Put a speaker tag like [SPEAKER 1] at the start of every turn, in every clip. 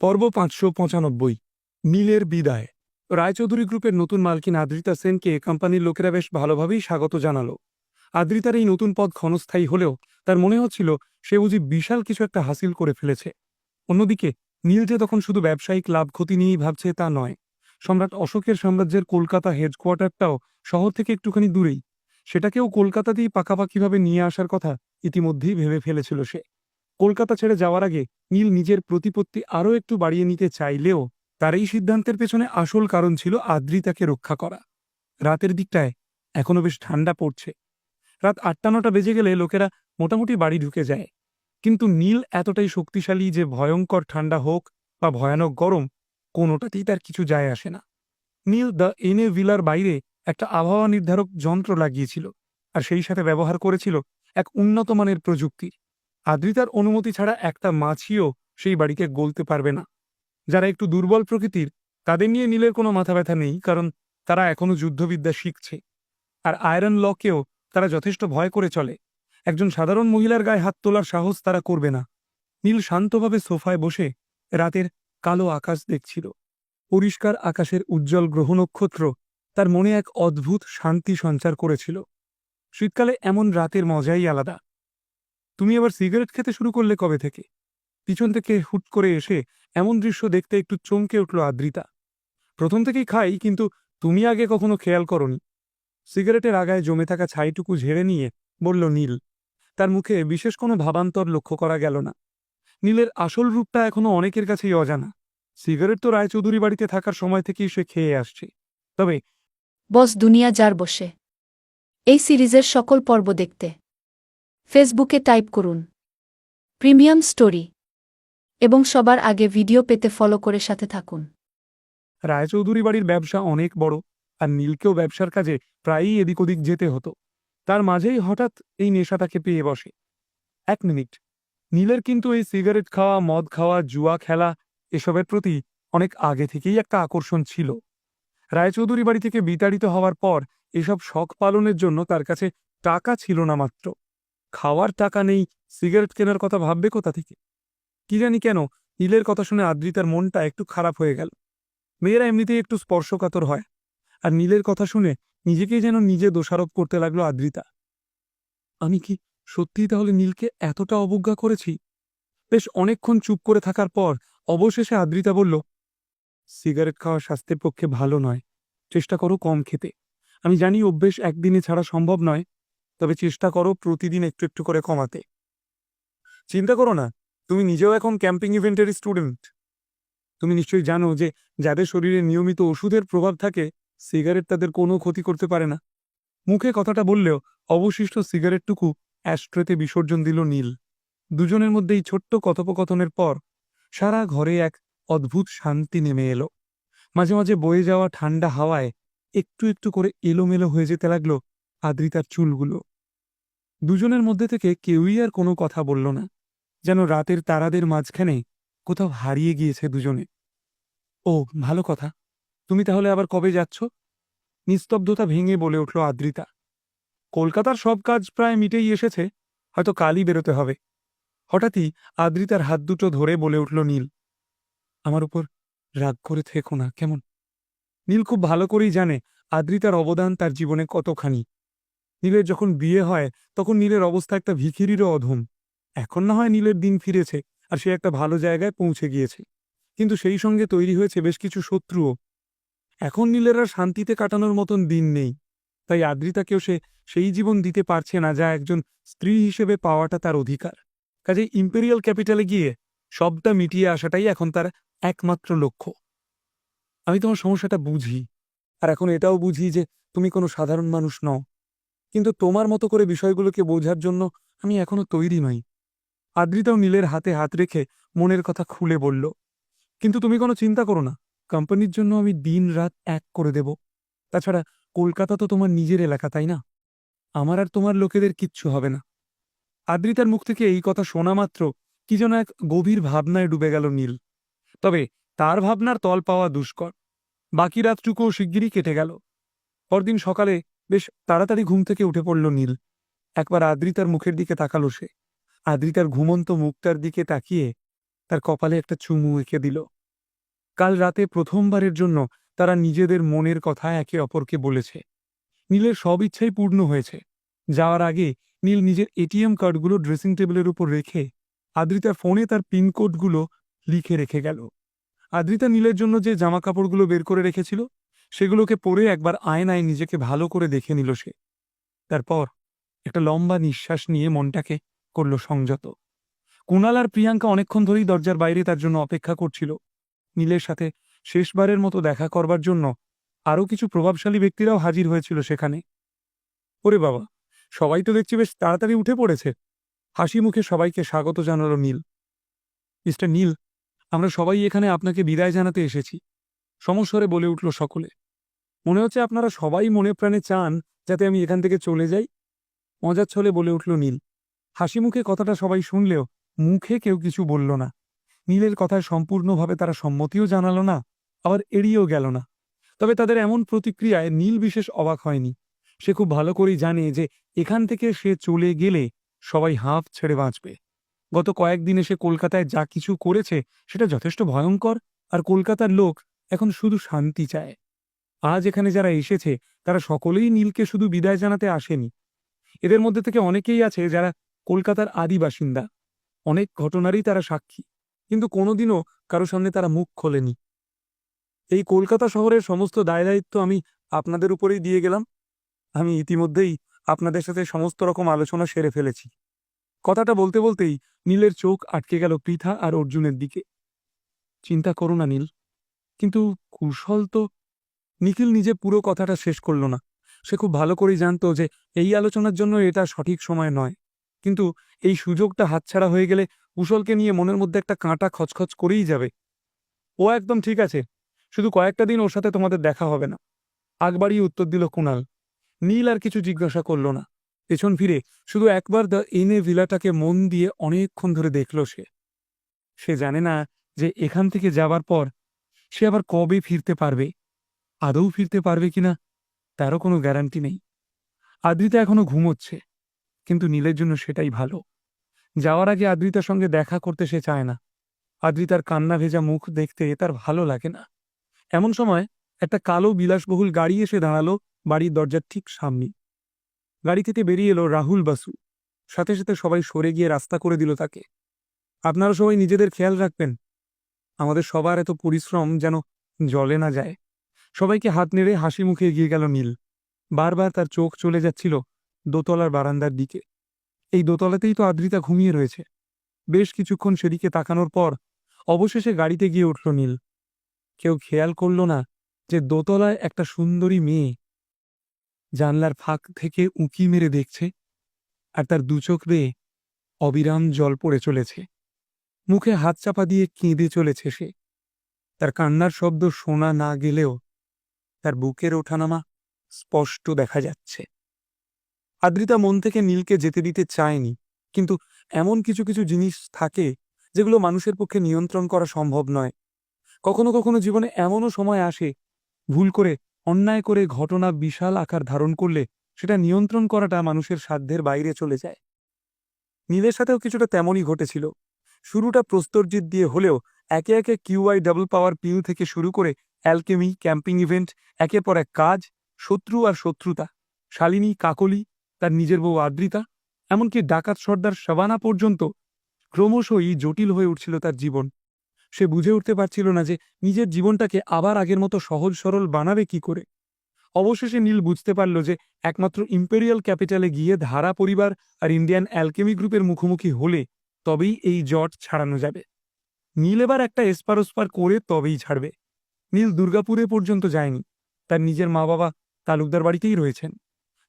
[SPEAKER 1] পর্ব পাঁচশো পঁচানব্বই। নীলের বিদায়। রায়চৌধুরী গ্রুপের নতুন মালকিন আদ্রিতা সেনকে কোম্পানির লোকেরা বেশ ভালোভাবেই স্বাগত জানালো। আদ্রিতার এই নতুন পদ ক্ষণস্থায়ী হলেও তার মনে হচ্ছিল সে বুঝি বিশাল কিছু একটা হাসিল করে ফেলেছে। অন্যদিকে, নীল যে তখন শুধু ব্যবসায়িক লাভ ক্ষতি নিয়েই ভাবছে তা নয়। সম্রাট অশোকের সাম্রাজ্যের কলকাতা হেডকোয়ার্টারটাও শহর থেকে একটুখানি দূরেই। সেটাকেও কলকাতাতেই পাকাপাকিভাবে নিয়ে আসার কথা ইতিমধ্যেই ভেবে ফেলেছিল সে। কলকাতা ছেড়ে যাওয়ার আগে নীল নিজের প্রতিপত্তি আরও একটু বাড়িয়ে নিতে চাইলেও তার এই সিদ্ধান্তের পেছনে আসল কারণ ছিল আদ্রিতাকে রক্ষা করা। রাতের দিকটায় এখনও বেশ ঠান্ডা পড়ছে। রাত আটটা নটা বেজে গেলে লোকেরা মোটামুটি বাড়ি ঢুকে যায়। কিন্তু নীল এতটাই শক্তিশালী যে ভয়ঙ্কর ঠান্ডা হোক বা ভয়ানক গরম, কোনোটাতেই তার কিছু যায় আসে না। নীল দ্য এনে ভিলার বাইরে একটা আবহাওয়া নির্ধারক যন্ত্র লাগিয়েছিল আর সেই সাথে ব্যবহার করেছিল এক উন্নত মানের প্রযুক্তি। আদ্রিতার অনুমতি ছাড়া একটা মাছিও সেই বাড়িকে গলতে পারবে না। যারা একটু দুর্বল প্রকৃতির, তাদের নিয়ে নীলের কোনো মাথা ব্যথা নেই, কারণ তারা এখনও যুদ্ধবিদ্যা শিখছে। আর আয়রন লকেও তারা যথেষ্ট ভয় করে চলে। একজন সাধারণ মহিলার গায়ে হাত তোলার সাহস তারা করবে না। নীল শান্তভাবে সোফায় বসে রাতের কালো আকাশ দেখছিল। পরিষ্কার আকাশের উজ্জ্বল গ্রহ নক্ষত্র তার মনে এক অদ্ভুত শান্তি সঞ্চার করেছিল। শীতকালে এমন রাতের মজাই আলাদা। তুমি আবার সিগারেট খেতে শুরু করলে কবে থেকে? পিছন থেকে হুট করে এসে এমন দৃশ্য দেখতে একটু চমকে উঠল আদ্রিতা। প্রথম থেকেই খাই, কিন্তু তুমি আগে কখনো খেয়াল করনি। সিগারেটের আগায় জমে থাকা ছাইটুকু ঝেড়ে নিয়ে বলল, নীল, তার মুখে বিশেষ কোনো ভাবান্তর লক্ষ্য করা গেল না। নীলের আসল রূপটা এখনও অনেকের কাছেই অজানা। সিগারেট তো রায়চৌধুরী বাড়িতে থাকার সময় থেকেই সে খেয়ে আসছে। তবে
[SPEAKER 2] বস, দুনিয়া যার বসে। এই সিরিজের সকল পর্ব দেখতে। ফেসবুকে টাইপ করুন। Premium story. এবং সবার আগে ভিডিও পেতে ফলো করে সাথে থাকুন।
[SPEAKER 1] রায়চৌধুরী বাড়ির ব্যবসা অনেক বড়, আর নীলকেও ব্যবসার কাজে প্রায়ই এদিক ওদিক যেতে হতো। তার মাঝেই হঠাৎ এই নেশা তাকে পেয়ে বসে। এক মিনিট। নীলের কিন্তু এই সিগারেট খাওয়া, মদ খাওয়া, জুয়া খেলা এসবের প্রতি অনেক আগে থেকেই একটা আকর্ষণ ছিল। রায়চৌধুরী বাড়ি থেকে বিতাড়িত হওয়ার পর এসব শখ পালনের জন্য তার কাছে টাকা ছিল না মাত্র। খাওয়ার টাকা নেই, সিগারেট কেনার কথা ভাববে কোথা থেকে? কি জানি কেন, নীলের কথা শুনে আদ্রিতার মনটা একটু খারাপ হয়ে গেল। মেয়েরা এমনিতেই একটু স্পর্শকাতর হয়। আর নীলের কথা শুনে নিজেকেই যেন নিজে দোষারোপ করতে লাগল আদ্রিতা। আমি কি সত্যিই তাহলে নীলকে এতটা অবজ্ঞা করেছি? বেশ অনেকক্ষণ চুপ করে থাকার পর অবশেষে আদ্রিতা বলল, সিগারেট খাওয়া স্বাস্থ্যের পক্ষে ভালো নয়। চেষ্টা করো কম খেতে। আমি জানি অভ্যেস একদিনে ছাড়া সম্ভব নয়। তবে চেষ্টা করো প্রতিদিন একটু একটু করে কমাতে। চিন্তা করো না, তুমি নিজেও এখন ক্যাম্পিং ইভেন্টের স্টুডেন্ট। তুমি নিশ্চয়ই জানো যে যাদের শরীরে নিয়মিত ওষুধের প্রভাব থাকে, সিগারেট তাদের কোনো ক্ষতি করতে পারে না। মুখে কথাটা বললেও অবশিষ্ট সিগারেটটুকু অ্যাস্ট্রেতে বিসর্জন দিল নীল। দুজনের মধ্যে এই ছোট্ট কথোপকথনের পর সারা ঘরে এক অদ্ভুত শান্তি নেমে এলো। মাঝে মাঝে বয়ে যাওয়া ঠান্ডা হাওয়ায় একটু একটু করে এলোমেলো হয়ে যেতে লাগল আদ্রিতার চুলগুলো। দুজনের মধ্যে থেকে কেউই আর কোনো কথা বলল না, যেন রাতের তারাদের মাঝখানে কোথাও হারিয়ে গিয়েছে দুজনে। ও, ভালো কথা। তুমি তাহলে আবার কবে যাচ্ছ? নিস্তব্ধতা ভেঙে বলে উঠল আদ্রিতা। কলকাতার সব কাজ প্রায় মিটেই এসেছে, হয়তো কালই বেরোতে হবে। হঠাৎই আদ্রিতার হাত দুটো ধরে বলে উঠল নীল। আমার উপর রাগ করে থেকো না, কেমন? নীল খুব ভালো করেই জানে আদ্রিতার অবদান তার জীবনে কতখানি। নীলের যখন বিয়ে হয়, তখন নীলের অবস্থা একটা ভিখিরিরও অধম। এখন না হয় নীলের দিন ফিরেছে, আর সে একটা ভালো জায়গায় পৌঁছে গিয়েছে। কিন্তু সেই সঙ্গে তৈরি হয়েছে বেশ কিছু শত্রুও। এখন নীলের আর শান্তিতে কাটানোর মতন দিন নেই। তাই আদ্রিতাকেও সে সেই জীবন দিতে পারছে না, যা একজন স্ত্রী হিসেবে পাওয়াটা তার অধিকার। কাজে ইম্পেরিয়াল ক্যাপিটালে গিয়ে সবটা মিটিয়ে আসাটাই এখন তার একমাত্র লক্ষ্য। আমি তোমার সমস্যাটা বুঝি, আর এখন এটাও বুঝি যে তুমি কোনো সাধারণ মানুষ নও। কিন্তু তোমার মতো করে বিষয়গুলোকে বোঝার জন্য আমি এখনও তৈরি নই। আদ্রিতাও নীলের হাতে হাত রেখে মনের কথা খুলে বলল, কিন্তু তুমি কোনো চিন্তা করো না, কোম্পানির জন্য আমি দিন রাত এক করে দেব। তাছাড়া কলকাতা তো তোমার নিজের এলাকা, তাই না? আমার আর তোমার লোকেদের কিচ্ছু হবে না। আদ্রিতার মুখ থেকে এই কথা শোনা মাত্র কি যেন এক গভীর ভাবনায় ডুবে গেল নীল। তবে তার ভাবনার তল পাওয়া দুষ্কর। বাকি রাতটুকুও শিগগিরই কেটে গেল। পরদিন সকালে বেশ তাড়াতাড়ি ঘুম থেকে উঠে পড়ল নীল। একবার আদ্রিতার মুখের দিকে তাকালো সে। আদ্রিতার ঘুমন্ত মুখটার দিকে তাকিয়ে তার কপালে একটা চুমু এঁকে দিল। কাল রাতে প্রথমবারের জন্য তারা নিজেদের মনের কথা একে অপরকে বলেছে। নীলের সব ইচ্ছাই পূর্ণ হয়েছে। যাওয়ার আগে নীল নিজের এটিএম কার্ডগুলো ড্রেসিং টেবিলের উপর রেখে আদ্রিতার ফোনে তার পিনকোডগুলো লিখে রেখে গেল। আদ্রিতা নীলের জন্য যে জামা কাপড়গুলো বের করে রেখেছিল সেগুলোকে পরে একবার আয়নায় নিজেকে ভালো করে দেখে নিল সে। তারপর একটা লম্বা নিঃশ্বাস নিয়ে মনটাকে করল সংযত। কুণাল আর প্রিয়াঙ্কা অনেকক্ষণ ধরেই দরজার বাইরে তার জন্য অপেক্ষা করছিল। নীলের সাথে শেষবারের মতো দেখা করবার জন্য আরও কিছু প্রভাবশালী ব্যক্তিরাও হাজির হয়েছিল সেখানে। ওরে বাবা, সবাই তো দেখছি বেশ তাড়াতাড়ি উঠে পড়েছে। হাসি মুখে সবাইকে স্বাগত জানালো নীল। মিস্টার নীল, আমরা সবাই এখানে আপনাকে বিদায় জানাতে এসেছি। সমস্বরে বলে উঠল সকলে। মনে হচ্ছে আপনারা সবাই মনে প্রাণে চান যাতে আমি এখান থেকে চলে যাই। মজার বলে উঠল নীল। হাসি মুখে কথাটা সবাই শুনলেও মুখে কেউ কিছু বলল না। নীলের কথায় সম্পূর্ণভাবে তারা সম্মতিও জানালো না, আবার এড়িয়েও গেল না। তবে তাদের এমন প্রতিক্রিয়ায় নীল বিশেষ অবাক হয়নি। সে খুব ভালো করেই জানে যে এখান থেকে সে চলে গেলে সবাই হাঁফ ছেড়ে বাঁচবে। গত কয়েকদিনে সে কলকাতায় যা কিছু করেছে সেটা যথেষ্ট ভয়ঙ্কর, আর কলকাতার লোক এখন শুধু শান্তি চায়। আজ এখানে যারা এসেছে, তারা সকলেই নীলকে শুধু বিদায় জানাতে আসেনি। এদের মধ্যে থেকে অনেকেই আছে যারা কলকাতার আদি বাসিন্দা। অনেক ঘটনারই তারা সাক্ষী, কিন্তু কোনোদিনও কারও সামনে তারা মুখ খোলেনি। এই কলকাতা শহরের সমস্ত দায় দায়িত্ব আমি আপনাদের উপরেই দিয়ে গেলাম। আমি ইতিমধ্যেই আপনাদের সাথে সমস্ত রকম আলোচনা সেরে ফেলেছি। কথাটা বলতে বলতেই নীলের চোখ আটকে গেল পৃথা আর অর্জুনের দিকে। চিন্তা করো না, নীল। কিন্তু কুশল তো নিখিল নিজে পুরো কথাটা শেষ করল না। সে খুব ভালো করেই জানতো যে এই আলোচনার জন্য এটা সঠিক সময় নয়। কিন্তু এই সুযোগটা হাতছাড়া হয়ে গেলে কুশলকে নিয়ে মনের মধ্যে একটা কাঁটা খচখচ করেই যাবে। ও একদম ঠিক আছে, শুধু কয়েকটা দিন ওর সাথে তোমাদের দেখা হবে না। আগবারই উত্তর দিল কুণাল। নীল আর কিছু জিজ্ঞাসা করল না। পেছন ফিরে শুধু একবার দ্য এনে ভিলাটাকে মন দিয়ে অনেকক্ষণ ধরে দেখল সে। সে জানে না যে এখান থেকে যাবার পর সে আবার কবে ফিরতে পারবে? আদৌ ফিরতে পারবে কিনা? তারও কোনো গ্যারান্টি নেই। আদ্রিতা এখনও ঘুমোচ্ছে, কিন্তু নীলের জন্য সেটাই ভালো। যাওয়ার আগে আদ্রিতার সঙ্গে দেখা করতে সে চায় না। আদ্রিতার কান্না ভেজা মুখ দেখতে তার ভালো লাগে না। এমন সময় একটা কালো বিলাসবহুল গাড়ি এসে দাঁড়াল বাড়ির দরজার ঠিক সামনে। গাড়ি থেকে বেরিয়ে এলো রাহুল বাসু। সাথে সাথে সবাই সরে গিয়ে রাস্তা করে দিল তাকে। আপনারা সবাই নিজেদের খেয়াল রাখবেন। আমাদের সবার এত পরিশ্রম যেন জলে না যায়। সবাইকে হাত নেড়ে হাসি মুখে এগিয়ে গেল নীল। বারবার তার চোখ চলে যাচ্ছিল দোতলার বারান্দার দিকে। এই দোতলাতেই তো আদ্রিতা ঘুমিয়ে রয়েছে। বেশ কিছুক্ষণ সেদিকে তাকানোর পর অবশেষে গাড়িতে গিয়ে উঠল নীল। কেউ খেয়াল করল না যে দোতলায় একটা সুন্দরী মেয়ে জানলার ফাঁক থেকে উঁকি মেরে দেখছে আর তার দুচোখ বেয়ে অবিরাম জল পড়ে চলেছে। মুখে হাত চাপা দিয়ে কেঁদে চলেছে সে। তার কান্নার শব্দ শোনা না গেলেও তার বুকের ওঠানামা স্পষ্ট দেখা যাচ্ছে। আদ্রিতা মন থেকে নীলকে যেতে দিতে চায়নি, কিন্তু এমন কিছু কিছু জিনিস থাকে যেগুলো মানুষের পক্ষে নিয়ন্ত্রণ করা সম্ভব নয়। কখনো কখনো জীবনে এমনও সময় আসে, ভুল করে, অন্যায় করে ঘটনা বিশাল আকার ধারণ করলে সেটা নিয়ন্ত্রণ করাটা মানুষের সাধ্যের বাইরে চলে যায়। নীলের সাথেও কিছুটা তেমনই ঘটেছিল। শুরুটা প্রস্তরজিৎ দিয়ে হলেও একে একে কিউআই ডাবল পাওয়ার পিউ থেকে শুরু করে অ্যালকেমি ক্যাম্পিং ইভেন্ট একের পর এক কাজ, শত্রু আর শত্রুতা, শালিনী, কাকলি, তার নিজের বউ আদ্রিতা, এমনকি ডাকাত সর্দার শাবানা পর্যন্ত ক্রমশই জটিল হয়ে উঠছিল তার জীবন। সে বুঝে উঠতে পারছিল না যে নিজের জীবনটাকে আবার আগের মতো সহজ সরল বানাবে কি করে। অবশেষে নীল বুঝতে পারল যে একমাত্র ইম্পেরিয়াল ক্যাপিটালে গিয়ে ধারা পরিবার আর ইন্ডিয়ান অ্যালকেমি গ্রুপের মুখোমুখি হলে তবেই এই জট ছাড়ানো যাবে। নীল এবার একটা এসপার করে তবেই ছাড়বে। নীল দুর্গাপুরে পর্যন্ত যায়নি। তার নিজের মা বাবা তালুকদার বাড়িতেই রয়েছেন।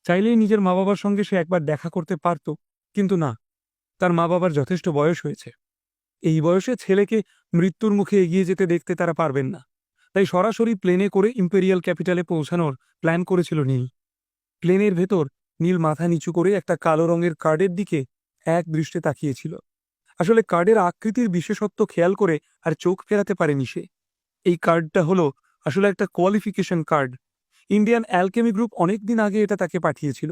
[SPEAKER 1] চাইলেই নিজের মা বাবার সঙ্গে সে একবার দেখা করতে পারত, কিন্তু না, তার মা বাবার যথেষ্ট বয়স হয়েছে। এই বয়সে ছেলেকে মৃত্যুর মুখে এগিয়ে যেতে দেখতে তারা পারবেন না। তাই সরাসরি প্লেনে করে ইম্পেরিয়াল ক্যাপিটালে পৌঁছানোর প্ল্যান করেছিল নীল। প্লেনের ভেতর নীল মাথা নিচু করে একটা কালো রঙের কার্ডের দিকে এক দৃষ্টে তাকিয়েছিল। আসলে কার্ডের আকৃতির বিশেষত্ব খেয়াল করে আর চোখ ফেরাতে পারেনি সে। এই কার্ডটা হলো আসলে একটা qualification card Indian alchemy group অনেক দিন আগে এটা তাকে পাঠিয়েছিল।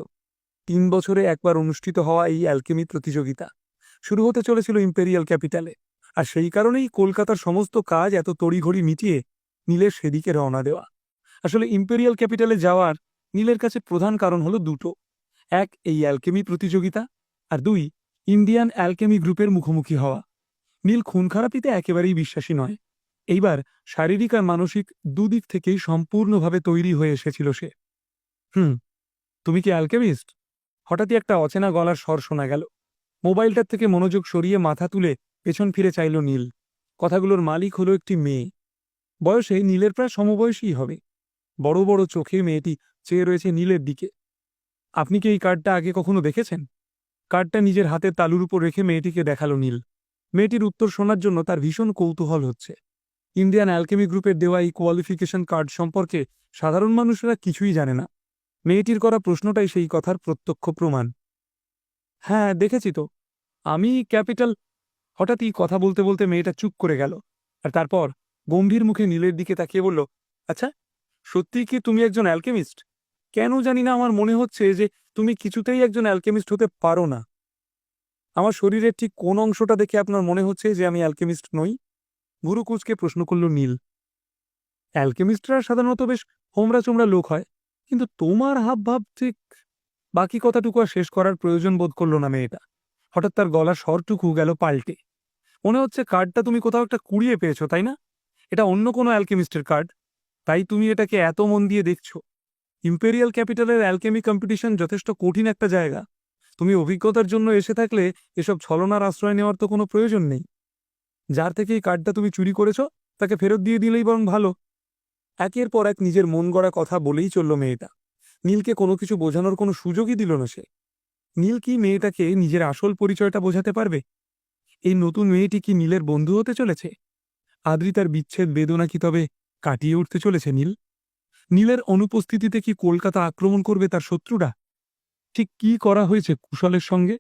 [SPEAKER 1] তিন বছরে একবার অনুষ্ঠিত হওয়া এই অ্যালকেমি প্রতিযোগিতা। শুরু হতে চলেছিল ইম্পেরিয়াল ক্যাপিটালে আর সেই কারণেই কলকাতার সমস্ত কাজ এত তড়িঘড়ি মিটিয়ে নীলের সেদিকে রওনা দেওয়া। আসলে ইম্পেরিয়াল ক্যাপিটালে যাওয়ার নীলের কাছে প্রধান কারণ হলো দুটো। এক, এই অ্যালকেমি প্রতিযোগিতা। আর দুই ইন্ডিয়ান অ্যালকেমি গ্রুপের মুখোমুখি হওয়া। নীল খুন খারাপিতে একেবারেই বিশ্বাসী নয়। এইবার শারীরিক আর মানসিক দুদিক থেকেই সম্পূর্ণভাবে তৈরি হয়ে এসেছিল সে। হুম, তুমি কি অ্যালকেমিস্ট? হঠাৎই একটা অচেনা গলার স্বর শোনা গেল। মোবাইলটার থেকে মনোযোগ সরিয়ে মাথা তুলে পেছন ফিরে চাইল নীল। কথাগুলোর মালিক হলো একটি মেয়ে। বয়সে নীলের প্রায় সমবয়সী হবে। বড় বড় চোখে মেয়েটি চেয়ে রয়েছে নীলের দিকে। আপনি কি এই কার্ডটা আগে কখনো দেখেছেন? কার্ডটা নিজের হাতের তালুর উপর রেখে মেয়েটিকে দেখাল নীল। মেয়েটির উত্তর শোনার জন্য তার ভীষণ কৌতূহল হচ্ছে। ইন্ডিয়ান অ্যালকেমি গ্রুপের দেওয়া এই কোয়ালিফিকেশন কার্ড সম্পর্কে সাধারণ মানুষেরা কিছুই জানে না। মেয়েটির করা প্রশ্নটাই সেই কথার প্রত্যক্ষ প্রমাণ। হ্যাঁ দেখেছি তো। আমি ক্যাপিটাল হঠাৎই কথা বলতে বলতে মেয়েটা চুপ করে গেল। আর তারপর গম্ভীর মুখে নীলের দিকে তাকিয়ে বলল আচ্ছা সত্যিই কি তুমি একজন অ্যালকেমিস্ট? কেন জানি না আমার মনে হচ্ছে যে তুমি কিছুতেই একজন অ্যালকেমিস্ট হতে পারো না। আমার শরীরের ঠিক কোন অংশটা দেখে আপনার মনে হচ্ছে যে আমি অ্যালকেমিস্ট নই? গুরু কুচকে প্রশ্ন করল নীল। অ্যালকেমিস্টরা সাধারণত বেশ হোমরা চোমরা লোক হয়, কিন্তু তোমার হাবভাব ঠিক বাকি কথাটুকু আর শেষ করার প্রয়োজন বোধ করল না মেয়েটা। হঠাৎ তার গলা স্বরটুকু গেল পাল্টে। মনে হচ্ছে কার্ডটা তুমি কোথাও একটা কুড়িয়ে পেয়েছ, তাই না? এটা অন্য কোনো অ্যালকেমিস্টের কার্ড তাই তুমি এটাকে এত মন দিয়ে দেখছ। ইম্পেরিয়াল ক্যাপিটালের অ্যালকেমি কম্পিটিশন যথেষ্ট কঠিন একটা জায়গা। তুমি অভিজ্ঞতার জন্য এসে থাকলে এসব ছলনার আশ্রয় নেওয়ার তো কোনো প্রয়োজন নেই। যার থেকে এই কার্ডটা তুমি চুরি করেছ, তাকে ফেরত দিয়ে দিলেই বরং ভালো। একের পর এক নিজের মন গড়া কথা বলেই চলল মেয়েটা। নীলকে কোনো কিছু বোঝানোর কোনো সুযোগই দিল না সে। নীল কি মেয়েটাকে নিজের আসল পরিচয়টা বোঝাতে পারবে? এই নতুন মেয়েটি কি নীলের বন্ধু হতে চলেছে? আদ্রিতার বিচ্ছেদ বেদনা কি তবে কাটিয়ে উঠতে চলেছে নীল? নীলের অনুপস্থিতিতে কি কলকাতা আক্রমণ করবে তার শত্রুরা? ঠিক কি করা হয়েছে কুশলের সঙ্গে?